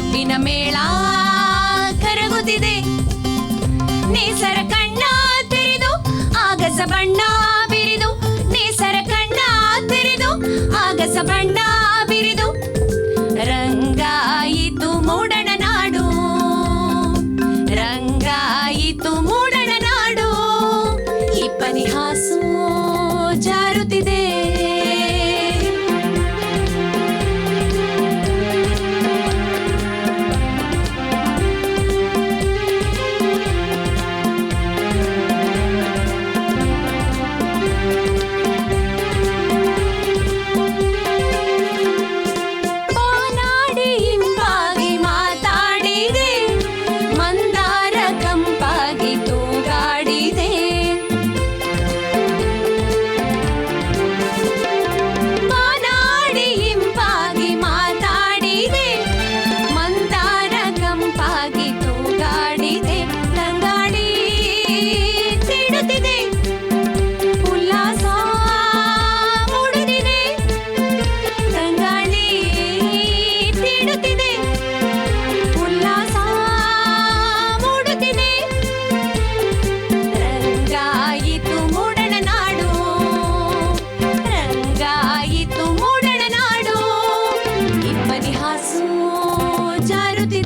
ಮಬ್ಬಿನ ಮೇಳ ಕರಗುತ್ತಿದೆ. ನೇಸರ ಕಣ್ಣ ತೆರೆದು ಆಗಸ ಬಣ್ಣ ಬಿರಿದು. ನೇಸರ ಕಣ್ಣ ತೆರೆದು ಆಗಸ ಬಣ್ಣ ಇಬ್ಬನಿ ಹಾಸು ಜಾರುತಿ